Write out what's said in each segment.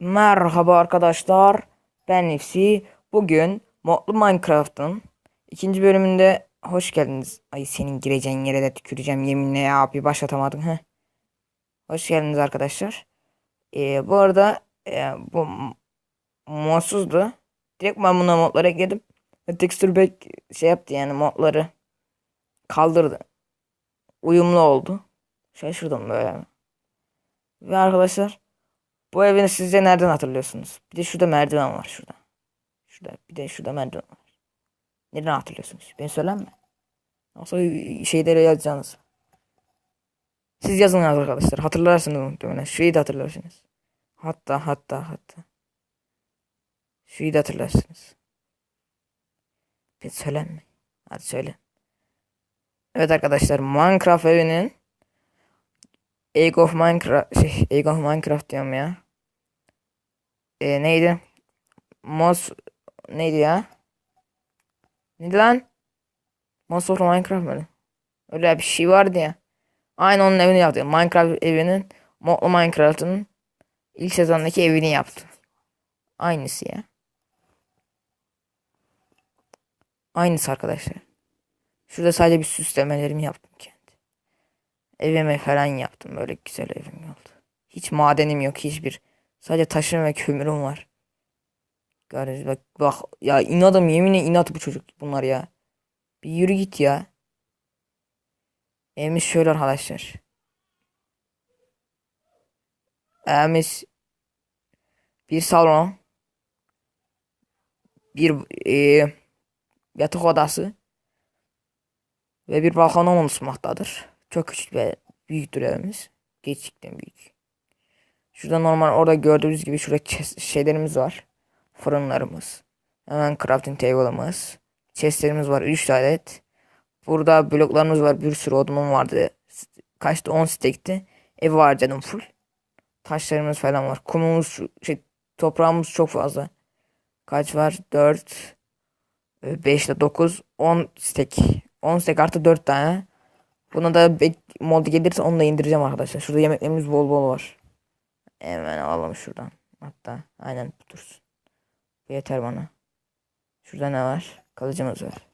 Merhaba arkadaşlar. Ben Nefsi. Bugün Modlu Minecraft'ın ikinci bölümünde hoş geldiniz. Ay senin gireceğin yere de tüküreceğim yeminle ya abi başlatamadım. Heh. Hoş geldiniz arkadaşlar. Ee, bu arada e, bu modsuzdu. Direkt ben buna modları ekledim. Texture pack şey yaptı yani modları kaldırdı. Uyumlu oldu. Şaşırdım böyle. Ve arkadaşlar bu evi sizce nereden hatırlıyorsunuz? Bir de şurada merdiven var şurada. Şurada bir de şurada merdiven var. Nereden hatırlıyorsunuz? Ben söyler mi? Yoksa şeyleri yazacaksınız. Siz yazın arkadaşlar. Hatırlarsınız muhtemelen. Şurayı da hatırlarsınız. Hatta hatta hatta. Şurayı da hatırlarsınız. Ben söyler mi? Hadi söyle. Evet arkadaşlar Minecraft evinin Age of Minecraft şey Age of Minecraft diyorum ya. Ee, neydi? Mos neydi ya? Neydi lan? Most of Minecraft mı? Öyle bir şey vardı ya. Aynı onun evini yaptı. Minecraft evinin Modlu Minecraft'ın ilk sezondaki evini yaptı. Aynısı ya. Aynısı arkadaşlar. Şurada sadece bir süslemelerimi yaptım kendi. Evime falan yaptım. Böyle güzel evim oldu. Hiç madenim yok hiçbir. Sadece taşım ve kömürüm var. Garaj bak bak ya inadım yeminle inat bu çocuk bunlar ya. Bir yürü git ya. Evimiz şöyle arkadaşlar. Evimiz bir salon. Bir e, yatak odası. Ve bir balkon oluşmaktadır. Çok küçük ve büyüktür evimiz. Gerçekten büyük. Şurada normal orada gördüğünüz gibi şurada şeylerimiz var. Fırınlarımız. Hemen crafting table'ımız. Chestlerimiz var 3 adet. Burada bloklarımız var. Bir sürü odunum vardı. Kaçtı 10 stekti. Evi harcadım full. Taşlarımız falan var. Kumumuz şey toprağımız çok fazla. Kaç var? 4 5 ile 9 10 stek. 10 stek artı 4 tane. Buna da mod gelirse onu da indireceğim arkadaşlar. Şurada yemeklerimiz bol bol var. Hemen alalım şuradan. Hatta aynen dursun. Bu yeter bana. Şurada ne var? Kalıcımız var.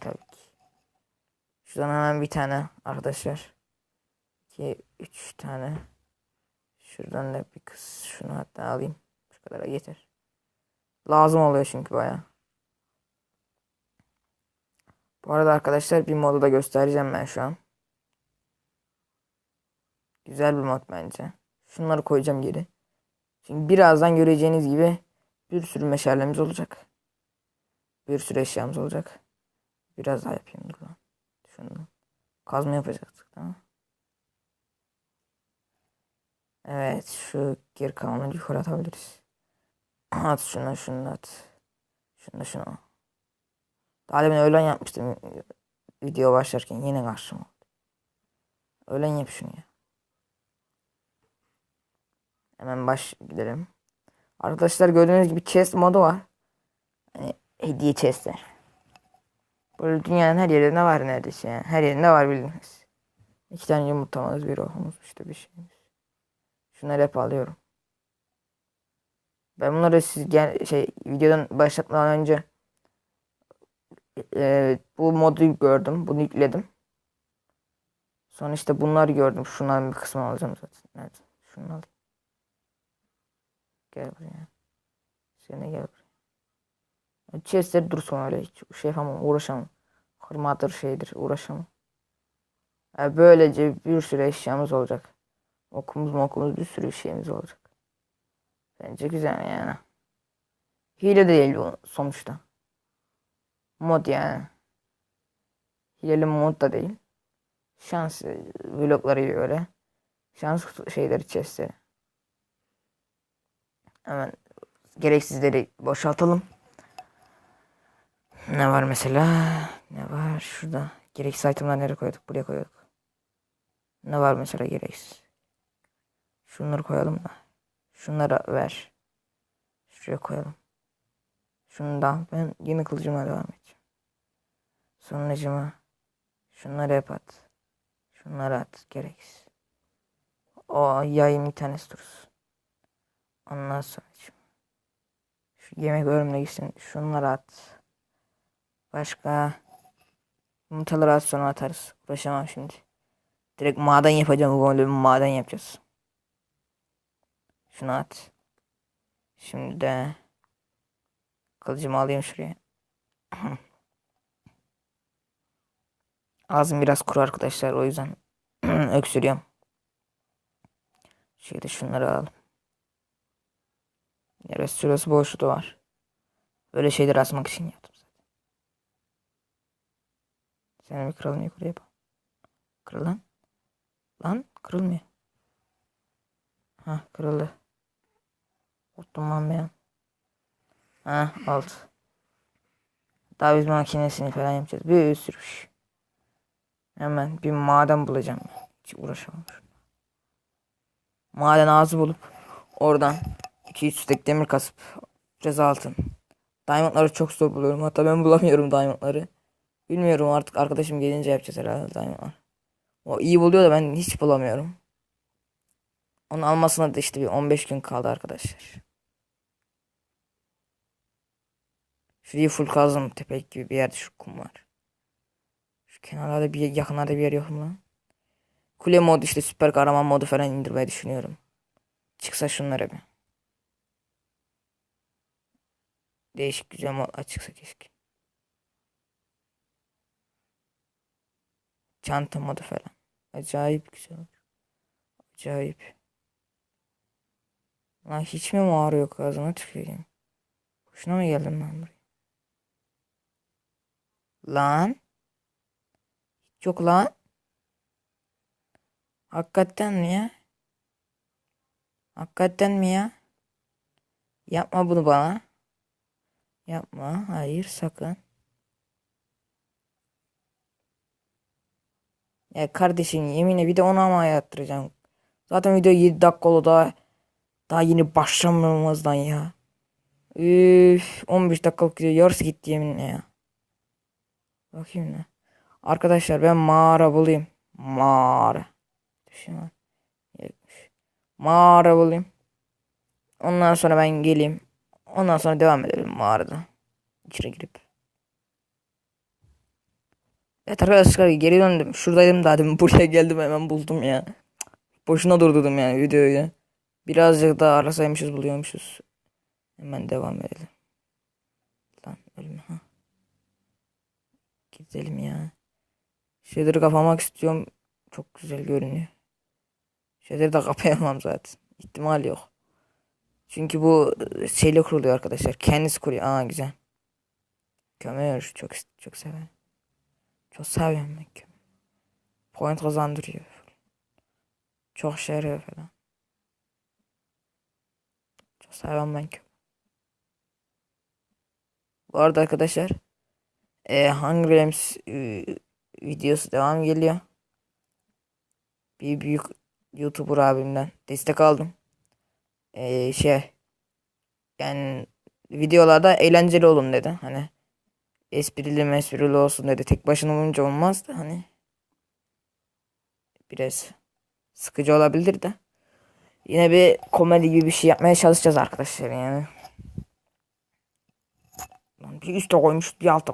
Tabii ki. Şuradan hemen bir tane arkadaşlar. 2 3 tane. Şuradan da bir kız şunu hatta alayım. Şu kadar yeter. Lazım oluyor çünkü baya. Bu arada arkadaşlar bir modu da göstereceğim ben şu an. Güzel bir mod bence. Şunları koyacağım geri. Şimdi birazdan göreceğiniz gibi bir sürü meşalemiz olacak. Bir sürü eşyamız olacak. Biraz daha yapayım dur lan. Şunu. Kazma yapacaktık tamam. Evet şu geri kalanını yukarı atabiliriz. At şunu şunu at. Şunu şunu. Daha demin öğlen yapmıştım video başlarken yine karşıma. Öğlen yap şunu ya. Hemen baş gidelim. Arkadaşlar gördüğünüz gibi chest modu var. Hani hediye chestler. Böyle dünyanın her yerinde var neredeyse yani. Her yerinde var bildiğiniz. İki tane yumurtamız bir ohumuz işte bir şeyimiz. Şunları hep alıyorum. Ben bunları siz gel şey videodan başlatmadan önce e, bu modu gördüm. Bunu yükledim. Sonra işte bunları gördüm. Şunların bir kısmını alacağım zaten. Evet. Şunu alayım. Gel buraya. Sen de gel buraya. Chestleri dursun öyle hiç şey yapamam uğraşamam. Hırmadır şeydir uğraşamam. Yani böylece bir sürü eşyamız olacak. Okumuz mokumuz bir sürü şeyimiz olacak. Bence güzel yani. Hile de değil bu sonuçta. Mod yani. Hileli mod da değil. Şans blokları öyle. Şans şeyleri chestleri. Hemen gereksizleri boşaltalım. Ne var mesela? Ne var şurada? Gereksiz itemler nereye koyduk? Buraya koyduk. Ne var mesela gereksiz? Şunları koyalım da. Şunları ver. Şuraya koyalım. Şunu da ben yeni kılıcıma devam edeceğim. Sonucuma şunları hep at. Şunları at gereksiz. O yayın bir tanesi dursun. Ondan sonra şu, yemek bölümüne gitsin. Şunları at. Başka yumurtaları at sonra atarız. Uğraşamam şimdi. Direkt maden yapacağım. Bu bölümü maden yapacağız. Şunu at. Şimdi de kılıcımı alayım şuraya. Ağzım biraz kuru arkadaşlar o yüzden öksürüyorum. Şöyle şunları alalım. Neresi şurası boşluğu var. Böyle şeyler asmak için yaptım zaten. Sen bir kırılmıyor yukarıya bak. Kırıl lan. Lan kırılmıyor. Ha kırıldı. Korktum lan ben. Ha alt. Daha biz makinesini falan yapacağız. Bir sürü. Hemen bir maden bulacağım. Hiç uğraşamam. Maden ağzı bulup oradan 2-3 stek demir kasıp ceza altın. Diamondları çok zor buluyorum. Hatta ben bulamıyorum diamondları. Bilmiyorum artık arkadaşım gelince yapacağız herhalde diamondlar. O iyi buluyor da ben hiç bulamıyorum. Onun almasına da işte bir 15 gün kaldı arkadaşlar. Şurayı full kazdım. Tepek gibi bir yerde şu kum var. Şu kenarlarda bir yakınlarda bir yer yok mu? Kule modu işte süper kahraman modu falan indirmeyi düşünüyorum. Çıksa şunlara bir. Değişik güzel modlar çıksa keşke. Çanta modu falan. Acayip güzel olur. Acayip. Lan hiç mi mağara yok ağzına tüküreyim. Boşuna mı geldim ben buraya? Lan. Hiç yok lan. Hakikaten mi ya? Hakikaten mi ya? Yapma bunu bana. Yapma. Hayır sakın. Ya kardeşim yeminle bir de ona ama yaptıracağım. Zaten video 7 dakika oldu daha. Daha yeni başlamamızdan ya. Üf, 15 dakikalık video yarısı gitti yeminle ya. Bakayım ne. Arkadaşlar ben mağara bulayım. Mağara. Düşün Mağara bulayım. Ondan sonra ben geleyim. Ondan sonra devam edelim mağarada. İçeri girip. Evet arkadaşlar geri döndüm. Şuradaydım daha demin buraya geldim hemen buldum ya. Boşuna durdurdum yani videoyu. Birazcık daha arasaymışız buluyormuşuz. Hemen devam edelim. Lan ölme ha. Gidelim ya. Şeyleri kapamak istiyorum. Çok güzel görünüyor. Şeyleri de kapayamam zaten. İhtimal yok. Çünkü bu şeyle kuruluyor arkadaşlar. Kendisi kuruyor. Aa güzel. Kömür çok çok severim. Çok seviyorum ben kömür. Point kazandırıyor. Çok şeref falan. Çok seviyorum ben kömür. Bu arada arkadaşlar e, Hunger Games e, videosu devam geliyor. Bir büyük YouTuber abimden destek aldım. E, şey yani videolarda eğlenceli olun dedi. Hani esprili mesprili olsun dedi. Tek başına olunca olmaz da hani biraz sıkıcı olabilir de. Yine bir komedi gibi bir şey yapmaya çalışacağız arkadaşlar yani. Bir üstte koymuş bir altta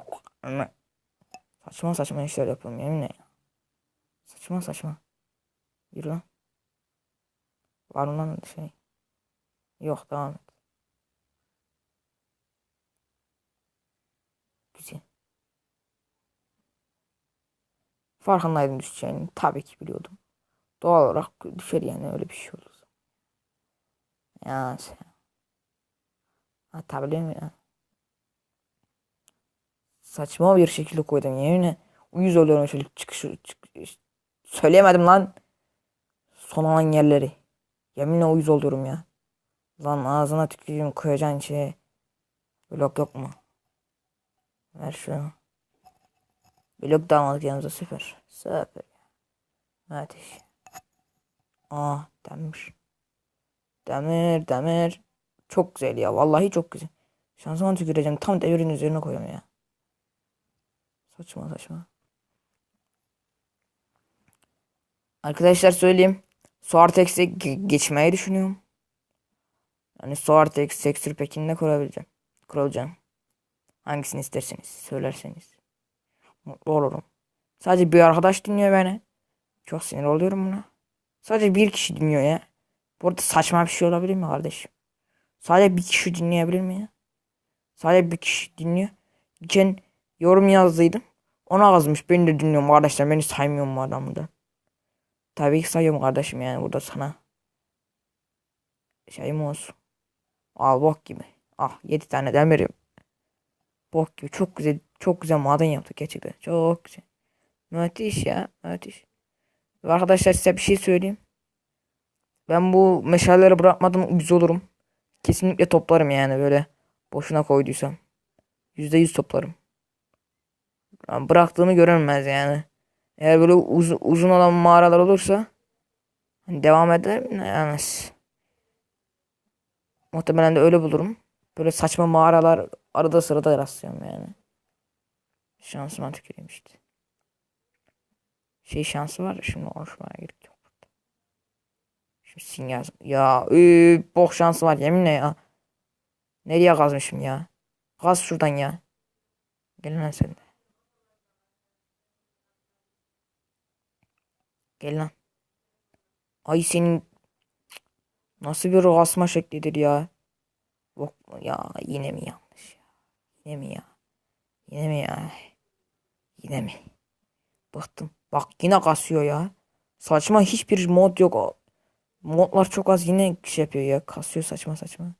Saçma saçma işler yapıyorum yeminle ya. Saçma saçma. Yürü lan. Var mı lan şey? Yok devam et. Güzel. Farkındaydım düşeceğini. Tabii ki biliyordum. Doğal olarak düşer yani öyle bir şey olur. Ya şey. Atabiliyor muyum ya? Saçma bir şekilde koydum yeminle. Uyuz oluyorum şöyle çıkış, çık, söyleyemedim lan. Son alan yerleri. Yeminle uyuz oluyorum ya. Lan ağzına tükürüyorum koyacağın şeye. Blok yok mu? Ver şunu. Blok da almadık yanımıza süper. Süper. Ateş. Aa demir. Demir demir. Çok güzel ya. Vallahi çok güzel. Şansıma tüküreceğim. Tam devirin üzerine koyuyorum ya. Saçma saçma. Arkadaşlar söyleyeyim. Suartex'e geçmeyi düşünüyorum. Hani Soartex, Sextur Pekin'de kurabileceğim. Kurulacağım. Hangisini isterseniz söylerseniz. Mutlu olurum. Sadece bir arkadaş dinliyor beni. Çok sinir oluyorum buna. Sadece bir kişi dinliyor ya. Burada saçma bir şey olabilir mi kardeşim? Sadece bir kişi dinleyebilir mi ya? Sadece bir kişi dinliyor. Geçen yorum yazdıydım. Ona yazmış. Ben de dinliyorum kardeşler. Beni saymıyorum bu adamı da. Tabii ki sayıyorum kardeşim yani burada sana. Şeyim olsun. Al bok gibi. Ah 7 tane demirim. Bok gibi. Çok güzel. Çok güzel maden yaptık gerçekten. Çok güzel. Müthiş ya. Müthiş. Arkadaşlar size bir şey söyleyeyim. Ben bu meşaleleri bırakmadım uyuz olurum. Kesinlikle toplarım yani böyle. Boşuna koyduysam. %100 toplarım. Yani bıraktığımı görünmez yani. Eğer böyle uz uzun olan mağaralar olursa hani devam eder mi? Yani muhtemelen de öyle bulurum. Böyle saçma mağaralar arada sırada rastlıyorum yani. Şansıma tüküreyim işte. Şey şansı var şimdi konuşmaya gerek yok. Şimdi sin yaz. Ya ee, bok şansı var yeminle ya. Nereye kazmışım ya? Kaz şuradan ya. Gelin lan sen de. Gel lan. Ay senin nasıl bir asma şeklidir ya. Bok ya yine mi yanlış ya? Yine mi ya? Yine mi ya? Yine mi? Bıktım. Bak yine kasıyor ya. Saçma hiçbir mod yok. Modlar çok az yine şey yapıyor ya. Kasıyor saçma saçma.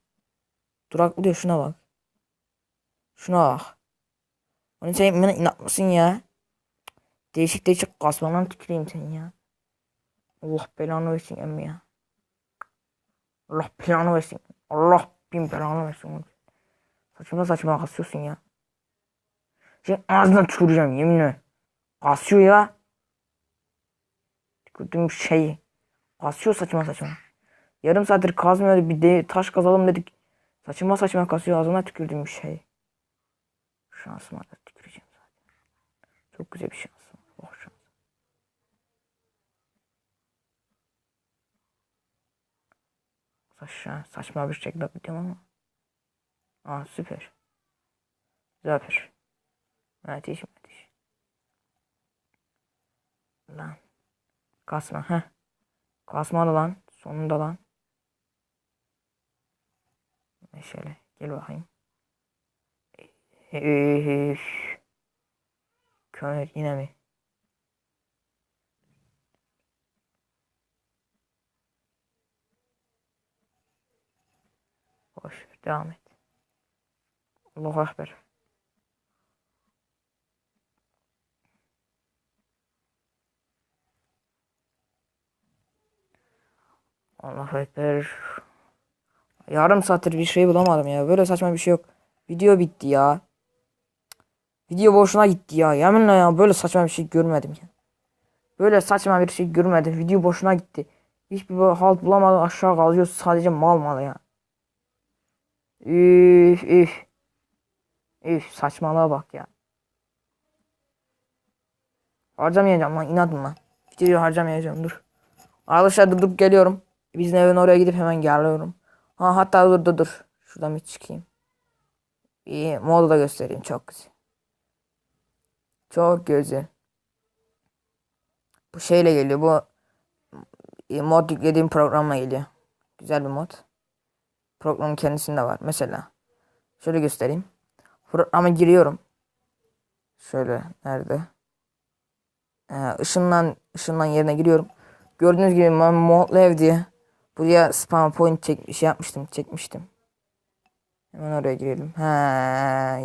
Duraklıyor şuna bak. Şuna bak. Onu sen bana inat mısın ya? Değişik değişik kasmadan tüküreyim sen ya. Allah belanı versin emmi ya. Allah belanı versin. Allah bin belanı versin. Saçma saçma kasıyorsun ya. Senin ağzına tüküreceğim yeminle. Kasıyor ya. Tükürdüğüm şey. Kasıyor saçma saçma. Yarım saattir kazmıyordu bir de taş kazalım dedik. Saçma saçma kasıyor ağzına tükürdüğüm şey. Şansıma da tüküreceğim zaten. Çok güzel bir şansım. Oh şans. Saçma, saçma bir şekilde gidiyorum ama. Aa süper. Süper. Müthiş müthiş. Lan. Kasma heh. Kasma da lan. Sonunda lan. Şöyle gel bakayım. Üf. Kömür yine mi? Boş ver, devam et. Allahu Ekber. Allahu Ekber. Yarım saattir bir şey bulamadım ya. Böyle saçma bir şey yok. Video bitti ya. Video boşuna gitti ya. Yeminle ya böyle saçma bir şey görmedim ya. Böyle saçma bir şey görmedim. Video boşuna gitti. Hiçbir halt bulamadım. Aşağı kalıyor. Sadece mal mal ya. Üf üf. Üf saçmalığa bak ya. Harcamayacağım lan inadım lan. Videoyu harcamayacağım dur. Arkadaşlar durup geliyorum. Bizim evin oraya gidip hemen geliyorum. Ha hatta dur dur dur. Şuradan bir çıkayım. İyi modu da göstereyim çok güzel. Çok güzel. Bu şeyle geliyor bu e, mod yüklediğim programla geliyor. Güzel bir mod. Programın kendisinde var. Mesela şöyle göstereyim. Programa giriyorum. Şöyle nerede? Ee, ışınlan ışınlan yerine giriyorum. Gördüğünüz gibi ben modlu ev diye buraya spam point çek şey yapmıştım, çekmiştim. Hemen oraya girelim. He,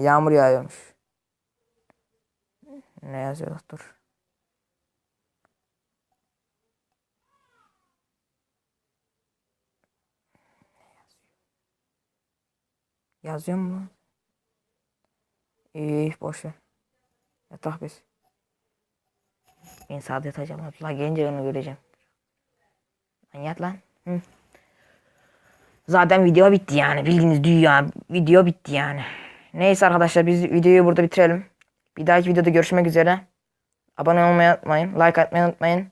yağmur yağıyormuş. Ne yazıyor dur. Yazıyor mu? İyi boş ver. Yatak biz. Ben sade yatacağım. Abdullah gelince onu göreceğim. Lan lan. Hı. Zaten video bitti yani. Bildiğiniz dünya video bitti yani. Neyse arkadaşlar biz videoyu burada bitirelim. Bir dahaki videoda görüşmek üzere. Abone olmayı unutmayın. Like atmayı unutmayın.